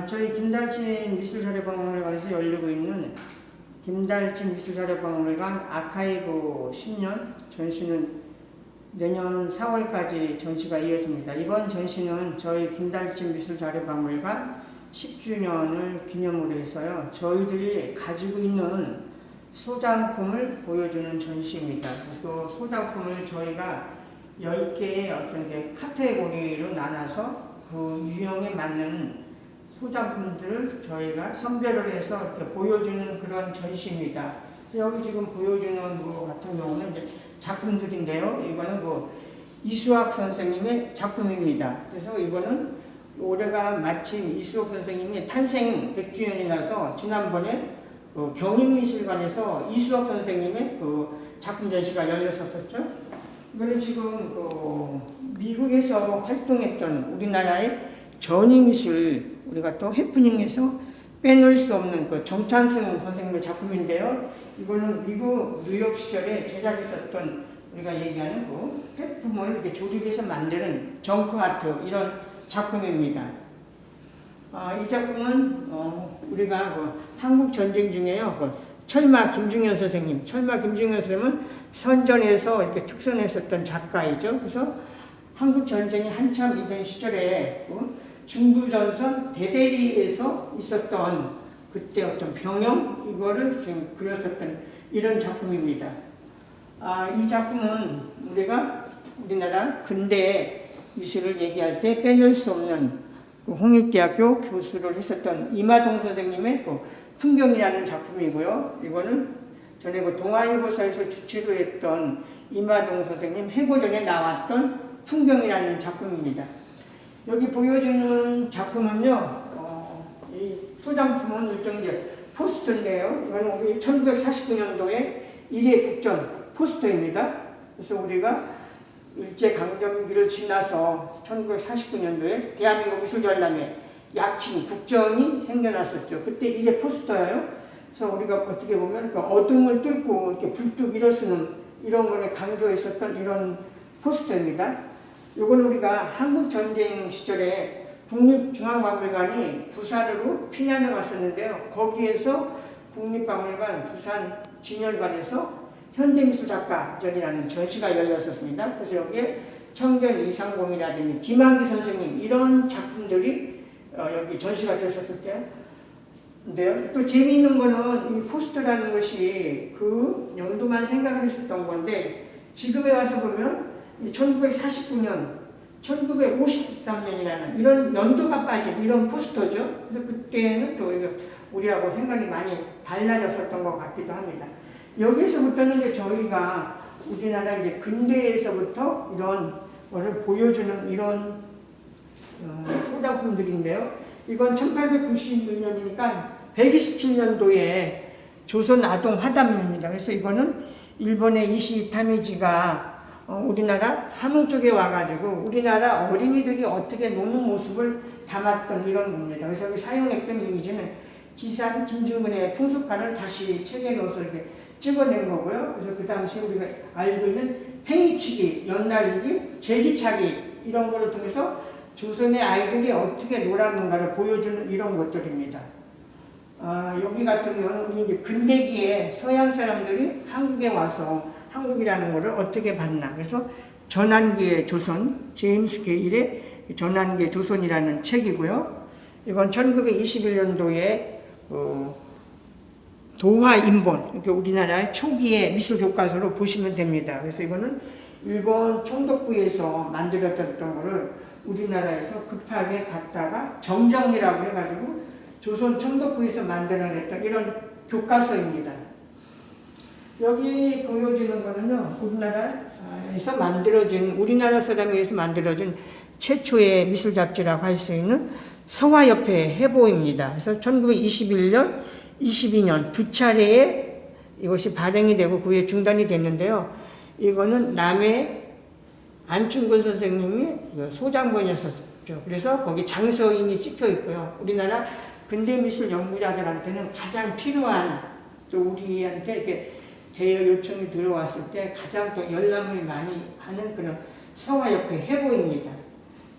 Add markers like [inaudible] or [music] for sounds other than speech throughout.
아, 저희 김달진 미술자료박물관에서 열리고 있는 김달진 미술자료박물관 아카이브 10년 전시는 내년 4월까지 전시가 이어집니다. 이번 전시는 저희 김달진 미술자료박물관 10주년을 기념으로 해서요. 저희들이 가지고 있는 소장품을 보여주는 전시입니다. 그래서 그 소장품을 저희가 10개의 어떤 게 카테고리로 나눠서 그 유형에 맞는 소장품들을 저희가 선별을 해서 이렇게 보여주는 그런 전시입니다. 그래서 여기 지금 보여주는 거 같은 경우는 이제 작품들인데요. 이거는 그 이수학 선생님의 작품입니다. 그래서 이거는 올해가 마침 이수학 선생님이 탄생 100주년이라서 지난번에 그 경인미술관에서 이수학 선생님의 그 작품 전시가 열렸었었죠. 이거는 지금 그 미국에서 활동했던 우리나라의 전위미술 우리가 또 해프닝에서 빼놓을 수 없는 그 정찬승 선생님의 작품인데요. 이거는 미국 뉴욕 시절에 제작했었던 우리가 얘기하는 그 폐품을 이렇게 조립해서 만드는 정크 아트 이런 작품입니다. 아, 이 작품은 어, 우리가 그 한국 전쟁 중에요. 그 철마 김중현 선생님, 철마 김중현 선생님은 선전에서 이렇게 특선했었던 작가이죠. 그래서 한국 전쟁이 한참 이던 시절에 그 중부전선 대대리에서 있었던 그때 어떤 병영 이거를 지금 그렸었던 이런 작품입니다. 아, 이 작품은 우리가 우리나라 근대 미술을 얘기할 때 빼놓을 수 없는 그 홍익대학교 교수를 했었던 이마동 선생님의 그 풍경이라는 작품이고요. 이거는 전에 그 동아일보사에서 주최로 했던 이마동 선생님 해고전에 나왔던 풍경이라는 작품입니다. 여기 보여주는 작품은요, 어, 이 소장품은 일종의 이제 포스터인데요. 이거는 우리 1949년도에 일회 국전 포스터입니다. 그래서 우리가 일제강점기를 지나서 1949년도에 대한민국 미술전람회 약칭 국전이 생겨났었죠. 그때 이게 포스터예요. 그래서 우리가 어떻게 보면 그 어둠을 뚫고 이렇게 불뚝 일어서는 이런 거를 강조했었던 이런 포스터입니다. 이건 우리가 한국 전쟁 시절에 국립중앙박물관이 부산으로 피난을 왔었는데요. 거기에서 국립박물관 부산 진열관에서 현대미술 작가전이라는 전시가 열렸었습니다. 그래서 여기에 청견 이상공이라든지 김한기 선생님 이런 작품들이 어, 여기 전시가 됐었을 때 근데요. 또 재미있는 거는 이 포스터라는 것이 그 연도만 생각을 했었던 건데 지금에 와서 보면 1949년, 1953년이라는 이런 연도가 빠진 이런 포스터죠. 그래서 그때는 또 우리하고 생각이 많이 달라졌었던 것 같기도 합니다. 여기서부터는 이제 저희가 우리나라 이제 근대에서부터 이런 거를 보여주는 이런 어, 소장품들인데요. 이건 1891년이니까 127년도에 조선 아동 화담입니다. 그래서 이거는 일본의 이시 타미지가 어, 우리나라 함흥 쪽에 와가지고 우리나라 어린이들이 어떻게 노는 모습을 담았던 이런 겁니다. 그래서 여기 사용했던 이미지는 기산 김중근의 풍속관을 다시 책에 넣어서 이렇게 찍어낸 거고요. 그래서 그 당시 우리가 알고 있는 팽이치기, 연날리기, 제기차기 이런 거를 통해서 조선의 아이들이 어떻게 놀았는가를 보여주는 이런 것들입니다. 아, 여기 같은 경우는 우리 이제 근대기에 서양 사람들이 한국에 와서 한국이라는 것을 어떻게 봤나. 그래서 전환기의 조선, 제임스 게일의 전환기의 조선이라는 책이고요. 이건 1921년도에 어, 도화 인본, 그러니까 우리나라의 초기의 미술 교과서로 보시면 됩니다. 그래서 이거는 일본 총독부에서 만들었던 거를 우리나라에서 급하게 갖다가 정정이라고 해가지고 조선 총독부에서 만들어냈던 이런 교과서입니다. 여기 보여지는 거는요, 우리나라에서 만들어진, 우리나라 사람에 의해서 만들어진 최초의 미술 잡지라고 할 수 있는 서화협회 해보입니다. 그래서 1921년, 22년 두 차례에 이것이 발행이 되고 그 후에 중단이 됐는데요. 이거는 남해 안충근 선생님이 그 소장본이었었죠. 그래서 거기 장서인이 찍혀 있고요. 우리나라 근대미술 연구자들한테는 가장 필요한 또 우리한테 이렇게 대여 요청이 들어왔을 때 가장 또 열람을 많이 하는 그런 서화협회 해보입니다.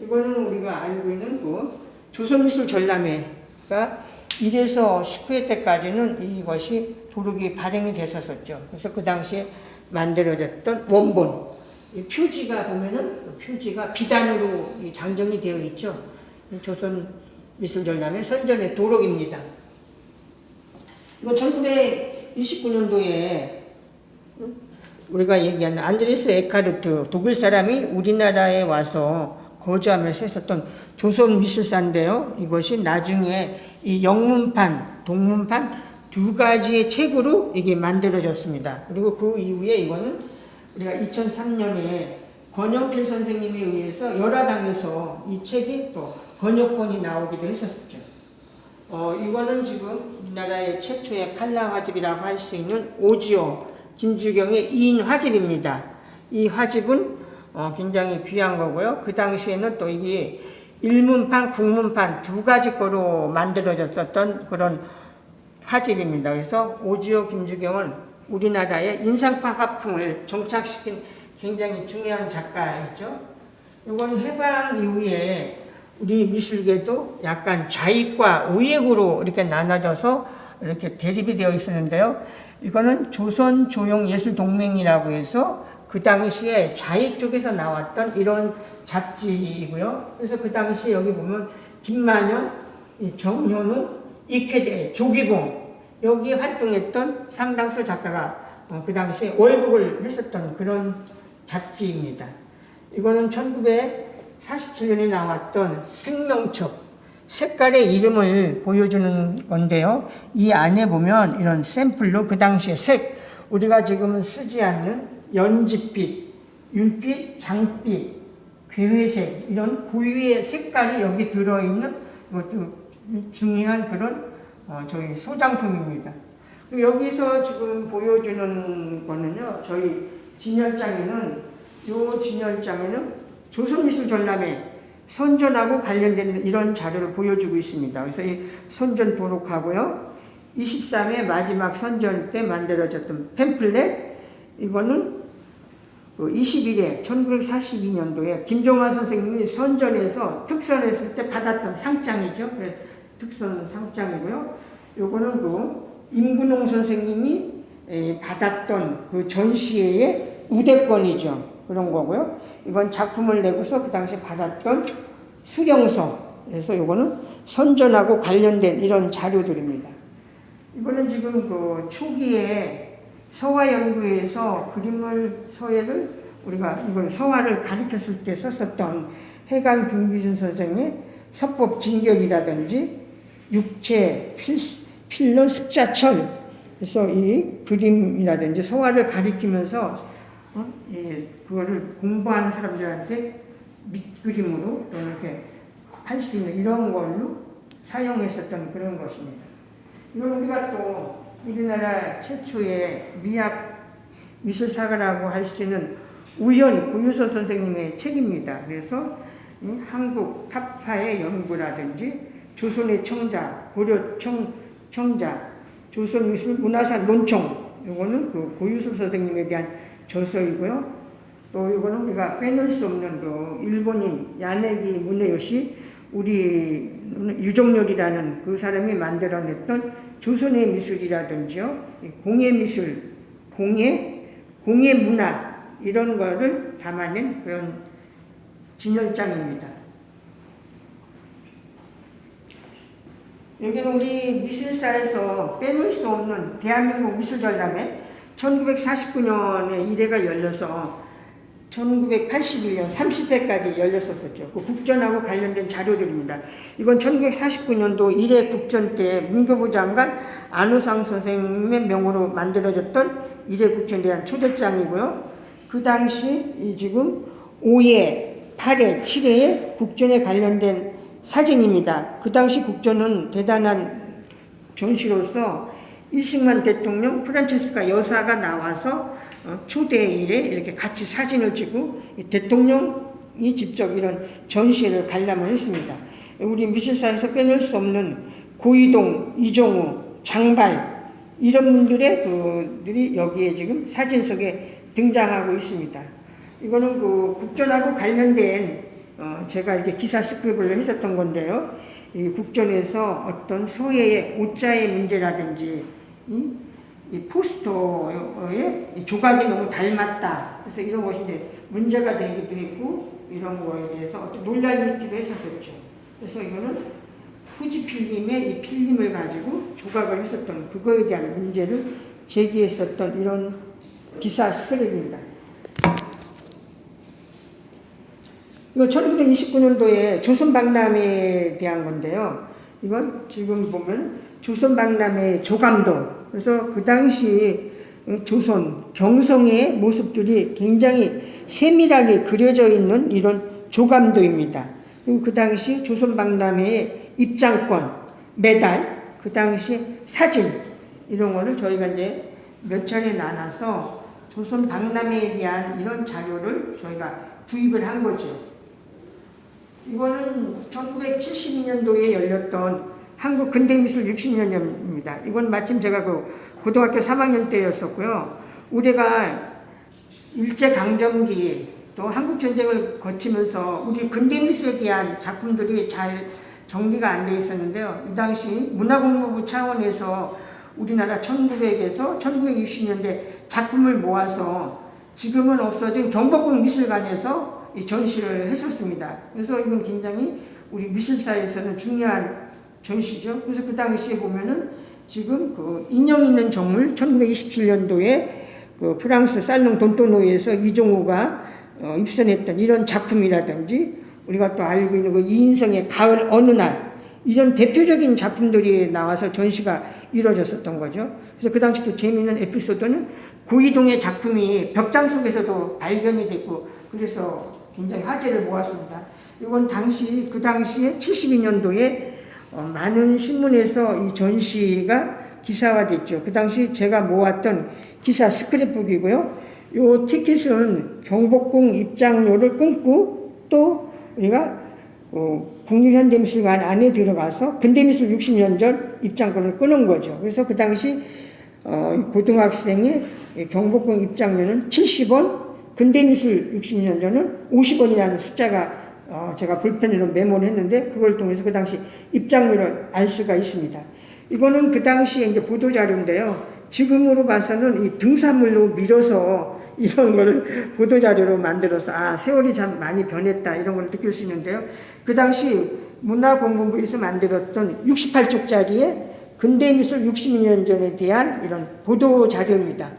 이거는 우리가 알고 있는 그 조선미술 전람회가 1에서 19회 때까지는 이것이 도록이 발행이 됐었었죠. 그래서 그 당시에 만들어졌던 원본. 이 표지가 보면은 그 표지가 비단으로 이 장정이 되어 있죠. 이 조선미술전람회 선전의 도록입니다. 이거 1929년도에 우리가 얘기하는 안드레스 에카르트 독일 사람이 우리나라에 와서 거주하면서 했었던 조선 미술사인데요. 이것이 나중에 이 영문판, 동문판 두 가지의 책으로 이게 만들어졌습니다. 그리고 그 이후에 이거는 우리가 2003년에 권영필 선생님에 의해서 열화당에서 이 책이 또 번역본이 나오기도 했었죠. 어, 이거는 지금 우리나라의 최초의 칼라 화집이라고 할 수 있는 오지오 김주경의 2인 화집입니다. 이 화집은 어, 굉장히 귀한 거고요. 그 당시에는 또 이게 일문판, 국문판 두 가지 거로 만들어졌었던 그런 화집입니다. 그래서 오지오 김주경은 우리나라의 인상파 화풍을 정착시킨 굉장히 중요한 작가이죠. 이건 해방 이후에 우리 미술계도 약간 좌익과 우익으로 이렇게 나눠져서 이렇게 대립이 되어 있었는데요. 이거는 조선조용예술 동맹이라고 해서 그 당시에 좌익 쪽에서 나왔던 이런 잡지이고요. 그래서 그 당시에 여기 보면 김만현, 이 정현우, 이쾌대, 조기봉 여기 활동했던 상당수 작가가 어, 그 당시에 월북을 했었던 그런 잡지입니다. 이거는 1947년에 나왔던 생명첩 색깔의 이름을 보여주는 건데요. 이 안에 보면 이런 샘플로 그 당시에 색, 우리가 지금은 쓰지 않는 연지빛, 율빛, 장빛, 괴회색 이런 고유의 색깔이 여기 들어있는 이것도 중요한 그런 어, 저희 소장품입니다. 여기서 지금 보여주는 거는요. 저희 진열장에는 이 진열장에는 조선미술 전람회 선전하고 관련된 이런 자료를 보여주고 있습니다. 그래서 이 선전 도록하고요. 23회 마지막 선전 때 만들어졌던 팸플렛 이거는 21회 1942년도에 김종환 선생님이 선전해서 특선했을 때 받았던 상장이죠. 그 특선 상장이고요. 요거는 그 임근홍 선생님이 에, 받았던 그 전시회의 우대권이죠. 그런 거고요. 이건 작품을 내고서 그 당시 받았던 수령서. 그래서 요거는 선전하고 관련된 이런 자료들입니다. 이거는 지금 그 초기에 서화 연구에서 그림을 서예를 우리가 이걸 서화를 가르쳤을 때 썼었던 해강 김기준 선생의 서법 진결이라든지 육체 필, 필러 습자철 그래서 이 그림이라든지 서화를 가리키면서 어? 예, 그거를 공부하는 사람들한테 밑그림으로 또 이렇게 할 수 있는 이런 걸로 사용했었던 그런 것입니다. 이건 우리가 또 우리나라 최초의 미학 미술사가라고 할 수 있는 우연 구유서 선생님의 책입니다. 그래서 이 한국 타파의 연구라든지 조선의 청자, 고려 청, 청자, 조선 미술 문화산 논청 이거는 그 고유섭 선생님에 대한 저서이고요. 또 이거는 우리가 빼놓을 수 없는 그 일본인 야네기 문에요시 우리 유정열이라는 그 사람이 만들어냈던 조선의 미술이라든지요, 공예 미술, 공예, 공예 문화 이런 거를 담아낸 그런 진열장입니다. 여기는 우리 미술사에서 빼놓을 수 없는 대한민국 미술전람회 1949년에 1회가 열려서 1981년 30회까지 열렸었죠. 그 국전하고 관련된 자료들입니다. 이건 1949년도 1회 국전 때 문교부 장관 안우상 선생님의 명으로 만들어졌던 1회 국전에 대한 초대장이고요. 그 당시 이 지금 5회, 8회, 7회의 국전에 관련된 사진입니다. 그 당시 국전은 대단한 전시로서 이승만 대통령, 프란체스카 여사가 나와서 어, 초대일에 이렇게 같이 사진을 찍고 대통령이 직접 이런 전시회를 관람을 했습니다. 우리 미술사에서 빼놓을 수 없는 고이동, 이종우, 장발 이런 분들의 그들이 여기에 지금 사진 속에 등장하고 있습니다. 이거는 그 국전하고 관련된 어 제가 이렇게 기사 스크립을 했었던 건데요. 이 국전에서 어떤 소외의 옷자의 문제라든지 이, 이 포스터의 이 조각이 너무 닮았다. 그래서 이런 것이 이제 문제가 되기도 했고 이런 거에 대해서 어떤 논란이 있기도 했었었죠. 그래서 이거는 후지 필름의 이 필름을 가지고 조각을 했었던 그거에 대한 문제를 제기했었던 이런 기사 스크랩입니다. 이거 1929년도에 조선박람회에 대한 건데요. 이건 지금 보면 조선박람회 조감도. 그래서 그 당시 조선 경성의 모습들이 굉장히 세밀하게 그려져 있는 이런 조감도입니다. 그리고 그 당시 조선박람회의 입장권, 메달, 그 당시 사진 이런 거를 저희가 이제 몇 차례 나눠서 조선 박람회에 대한 이런 자료를 저희가 구입을 한 거죠. 이거는 1972년도에 열렸던 한국 근대미술 60년입니다. 이건 마침 제가 그 고등학교 3학년 때였었고요. 우리가 일제강점기 또 한국전쟁을 거치면서 우리 근대미술에 대한 작품들이 잘 정리가 안 돼 있었는데요. 이 당시 문화공부부 차원에서 우리나라 1900에서 1960년대 작품을 모아서 지금은 없어진 경복궁 미술관에서 이 전시를 했었습니다. 그래서 이건 굉장히 우리 미술사에서는 중요한 전시죠. 그래서 그 당시에 보면은 지금 그 인형 있는 정물 1927년도에 그 프랑스 살롱 돈토노에서 이종호가 어, 입선했던 이런 작품이라든지 우리가 또 알고 있는 그 이인성의 가을 어느 날 이런 대표적인 작품들이 나와서 전시가 이루어졌었던 거죠. 그래서 그 당시 또 재미있는 에피소드는 고이동의 작품이 벽장 속에서도 발견이 됐고 그래서 굉장히 화제를 모았습니다. 이건 당시 그 당시에 72년도에 어, 많은 신문에서 이 전시가 기사화됐죠. 그 당시 제가 모았던 기사 스크랩북이고요. 요 티켓은 경복궁 입장료를 끊고 또 우리가 어, 국립현대미술관 안에 들어가서 근대미술 60년 전 입장권을 끊은 거죠. 그래서 그 당시 어, 고등학생의 경복궁 입장료는 70원, 근대미술 60년 전은 50원이라는 숫자가 어, 제가 볼펜으로 메모를 했는데 그걸 통해서 그 당시 입장료를 알 수가 있습니다. 이거는 그 당시에 이제 보도 자료인데요. 지금으로 봐서는 이 등산물로 밀어서 [laughs] 이런 거를 보도 자료로 만들어서 아 세월이 참 많이 변했다 이런 걸 느낄 수 있는데요. 그 당시 문화공부부에서 만들었던 68쪽짜리의 근대 미술 60년 전에 대한 이런 보도 자료입니다.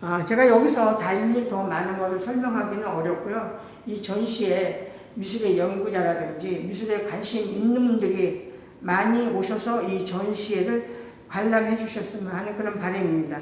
아, 제가 여기서 다 일일이 더 많은 것을 설명하기는 어렵고요. 이 전시에 미술의 연구자라든지 미술에 관심 있는 분들이 많이 오셔서 이 전시회를 관람해 주셨으면 하는 그런 바람입니다.